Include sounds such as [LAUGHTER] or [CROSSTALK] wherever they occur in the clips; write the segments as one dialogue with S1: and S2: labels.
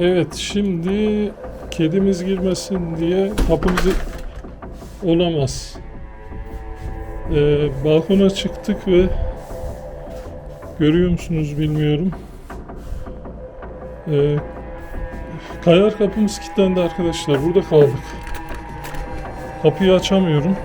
S1: Evet şimdi kedimiz girmesin diye kapımızı olamaz. Ee, balkona çıktık ve görüyor musunuz bilmiyorum. Ee, kayar kapımız kilitlendi arkadaşlar. Burada kaldık. Kapıyı açamıyorum.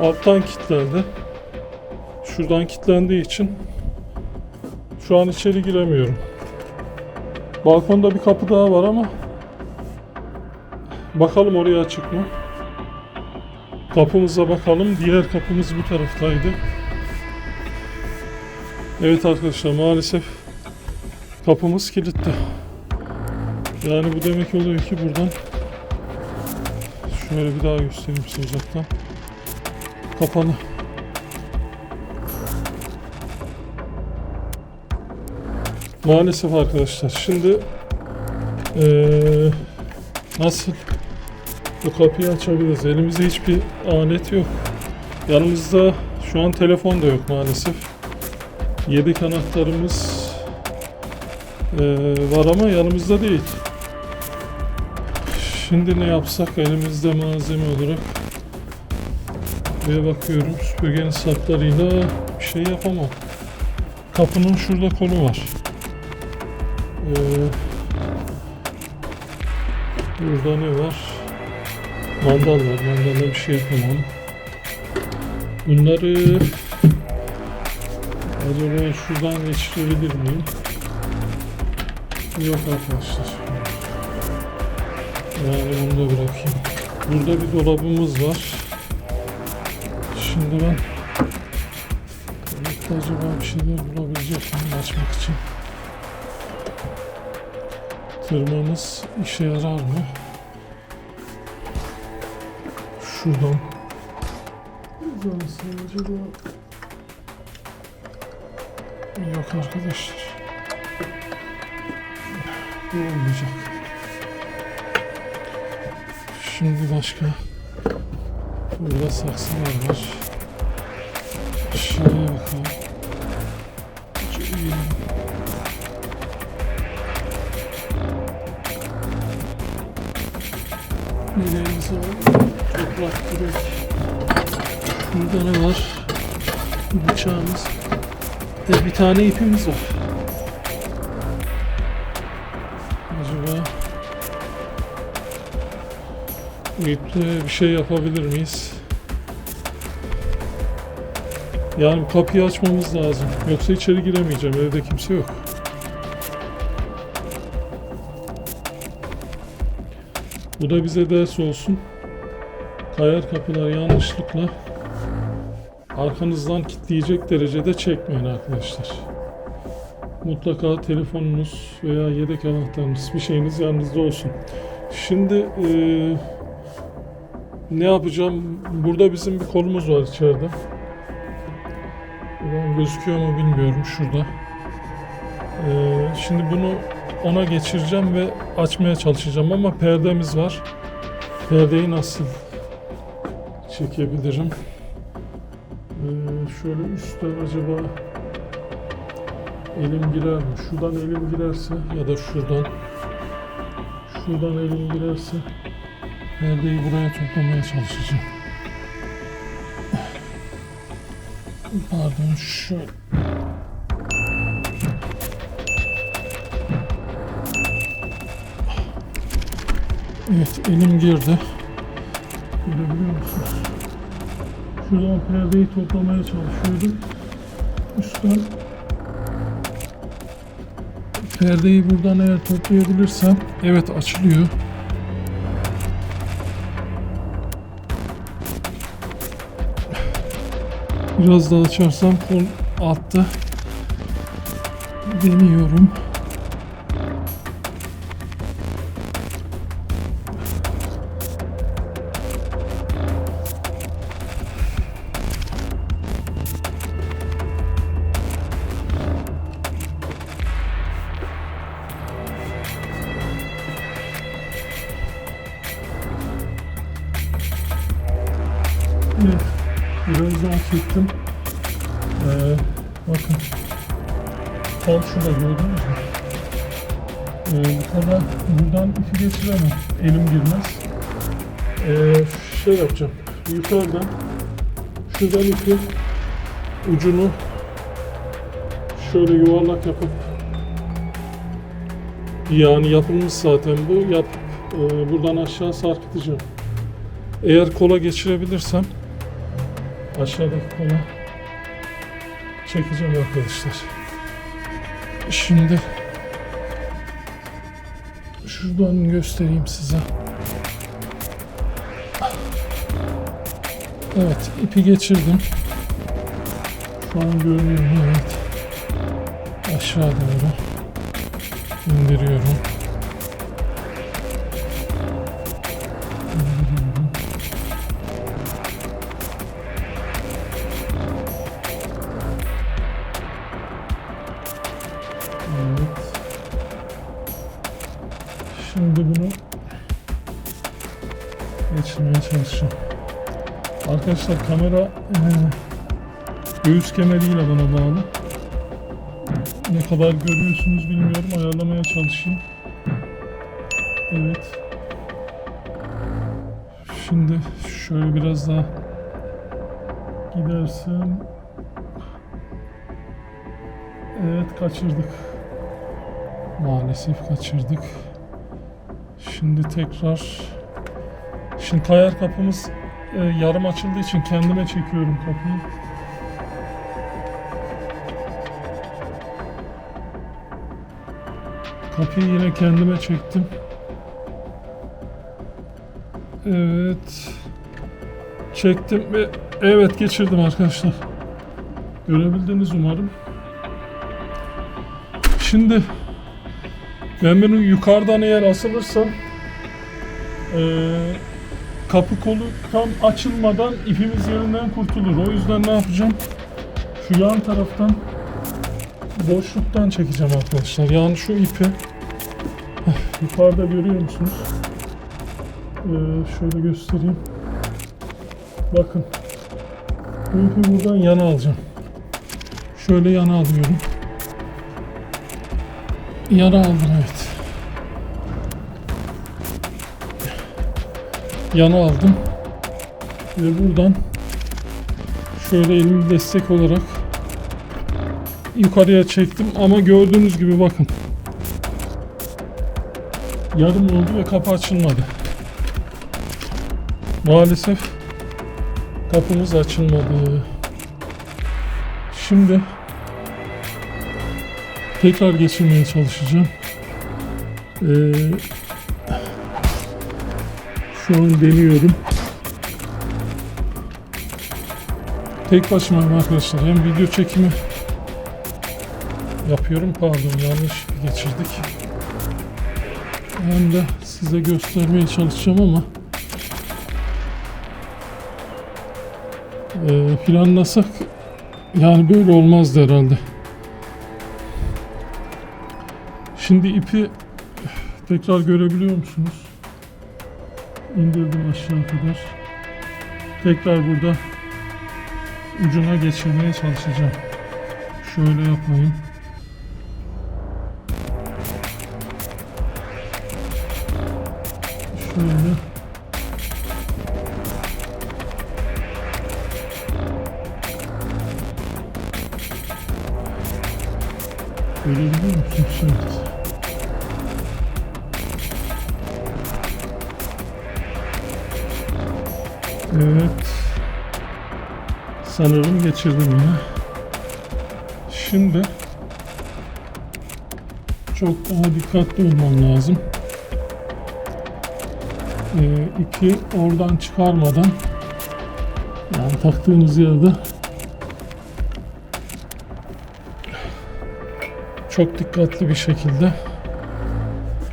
S1: Alttan kilitlendi. Şuradan kilitlendiği için şu an içeri giremiyorum. Balkonda bir kapı daha var ama bakalım oraya açık mı? Kapımıza bakalım. Diğer kapımız bu taraftaydı. Evet arkadaşlar maalesef kapımız kilitli. Yani bu demek oluyor ki buradan şöyle bir daha göstereyim size uzaktan. Kapalı. Maalesef arkadaşlar. Şimdi eee, nasıl bu kapıyı açabiliriz? Elimizde hiçbir alet yok. Yanımızda şu an telefon da yok maalesef. Yedek anahtarımız eee, var ama yanımızda değil. Şimdi ne yapsak elimizde malzeme olarak ve bakıyorum süpürgenin saplarıyla bir şey yapamam. Kapının şurada kolu var. Ee, burada ne var? Mandal var. Mandalla bir şey yapamam. Bunları acaba şuradan geçirebilir miyim? Yok arkadaşlar. Yani bunu da bırakayım. Burada bir dolabımız var. Şimdi ben acaba bir şeyler bulabilecek miyim açmak için? Tırmamız işe yarar mı? Şuradan. Uzansın acaba? Yok arkadaşlar. Bu olmayacak. Şimdi başka. Burada saksılar var. Şöyle bakalım. Kürek. Burada ne var? Bıçağımız. Ve bir tane ipimiz var. Acaba iple bir şey yapabilir miyiz? Yani kapıyı açmamız lazım. Yoksa içeri giremeyeceğim. Evde kimse yok. Bu da bize ders olsun. Kayar kapılar yanlışlıkla arkanızdan kilitleyecek derecede çekmeyin arkadaşlar. Mutlaka telefonunuz veya yedek anahtarınız bir şeyiniz yanınızda olsun. Şimdi eee, ne yapacağım? Burada bizim bir kolumuz var içeride. Buradan gözüküyor mu bilmiyorum şurada. Ee, şimdi bunu ona geçireceğim ve açmaya çalışacağım ama perdemiz var. Perdeyi nasıl çekebilirim? Ee, şöyle üstten acaba elim girer mi? Şuradan elim girerse ya da şuradan şuradan elim girerse perdeyi buraya toplamaya çalışacağım. Pardon şu Evet elim girdi. [LAUGHS] Görebiliyor musunuz? Şuradan perdeyi toplamaya çalışıyordum. Üstten perdeyi buradan eğer toplayabilirsem evet açılıyor. Biraz daha açarsam kol altta deniyorum. Ee, bakın. Tam şurada gördünüz mü? Ee, bu kadar buradan ipi geçiremem. Elim girmez. Ee, şey yapacağım. Yukarıdan şuradan ipi ucunu şöyle yuvarlak yapıp yani yapılmış zaten bu yap e, buradan aşağı sarkıtacağım. Eğer kola geçirebilirsem aşağıdaki kola çekeceğim arkadaşlar. Şimdi şuradan göstereyim size. Evet, ipi geçirdim. Şu an görünüyor? Evet. Aşağı doğru. İndiriyorum. Geçirmeye çalışacağım. Arkadaşlar kamera eee, göğüs kemeriyle bana bağlı. Ne kadar görüyorsunuz bilmiyorum. Ayarlamaya çalışayım. Evet. Şimdi şöyle biraz daha gidersem Evet kaçırdık. Maalesef kaçırdık. Şimdi tekrar Şimdi kayar kapımız e, yarım açıldığı için kendime çekiyorum kapıyı. Kapıyı yine kendime çektim. Evet. Çektim ve evet geçirdim arkadaşlar. Görebildiniz umarım. Şimdi ben bunu yukarıdan eğer asılırsam eee kapı kolu tam açılmadan ipimiz yerinden kurtulur. O yüzden ne yapacağım? Şu yan taraftan boşluktan çekeceğim arkadaşlar. Yani şu ipi yukarıda görüyor musunuz? Ee, şöyle göstereyim. Bakın. Bu ipi buradan yana alacağım. Şöyle yana alıyorum. Yana aldım evet. Yana aldım. Ve buradan şöyle elimi destek olarak yukarıya çektim ama gördüğünüz gibi bakın. Yarım oldu ve kapı açılmadı. Maalesef kapımız açılmadı. Şimdi tekrar geçirmeye çalışacağım. Ee, şu an deniyorum. Tek başımayım arkadaşlar. Hem video çekimi yapıyorum. Pardon yanlış geçirdik. Hem de size göstermeye çalışacağım ama e, planlasak yani böyle olmazdı herhalde. Şimdi ipi tekrar görebiliyor musunuz? İndirdim aşağı kadar. Tekrar burada ucuna geçirmeye çalışacağım. Şöyle yapayım. Şöyle. Evet. Sanırım geçirdim yine. Şimdi çok daha dikkatli olmam lazım. Ee, ipi oradan çıkarmadan yani taktığınız yerde çok dikkatli bir şekilde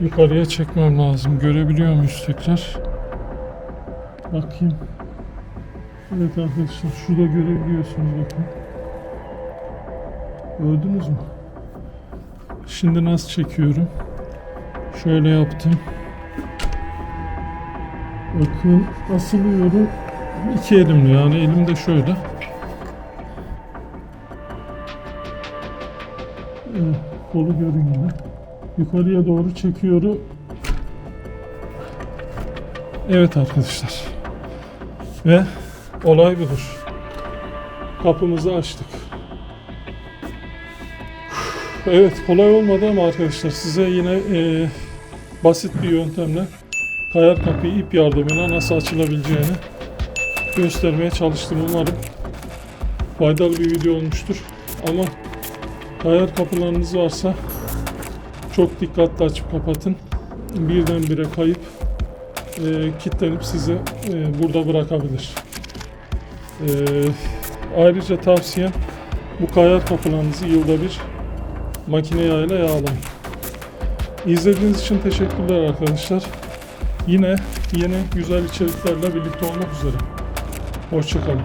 S1: yukarıya çekmem lazım. Görebiliyor muyuz tekrar? Bakayım. Evet arkadaşlar şurada görebiliyorsunuz bakın. Gördünüz mü? Şimdi nasıl çekiyorum? Şöyle yaptım. Bakın asılıyorum. İki elimle yani elimde şöyle. Ee, kolu görün yine. Yukarıya doğru çekiyorum. Evet arkadaşlar. Ve olay budur. Kapımızı açtık. Evet kolay olmadı ama arkadaşlar size yine e, basit bir yöntemle kayar kapıyı ip yardımıyla nasıl açılabileceğini göstermeye çalıştım umarım faydalı bir video olmuştur ama kayar kapılarınız varsa çok dikkatli açıp kapatın birdenbire kayıp e, kilitlenip sizi e, burada bırakabilir E, ayrıca tavsiyem bu kayar kapılarınızı yılda bir makine yağıyla yağlayın İzlediğiniz için teşekkürler arkadaşlar. Yine yeni güzel içeriklerle birlikte olmak üzere. Hoşçakalın.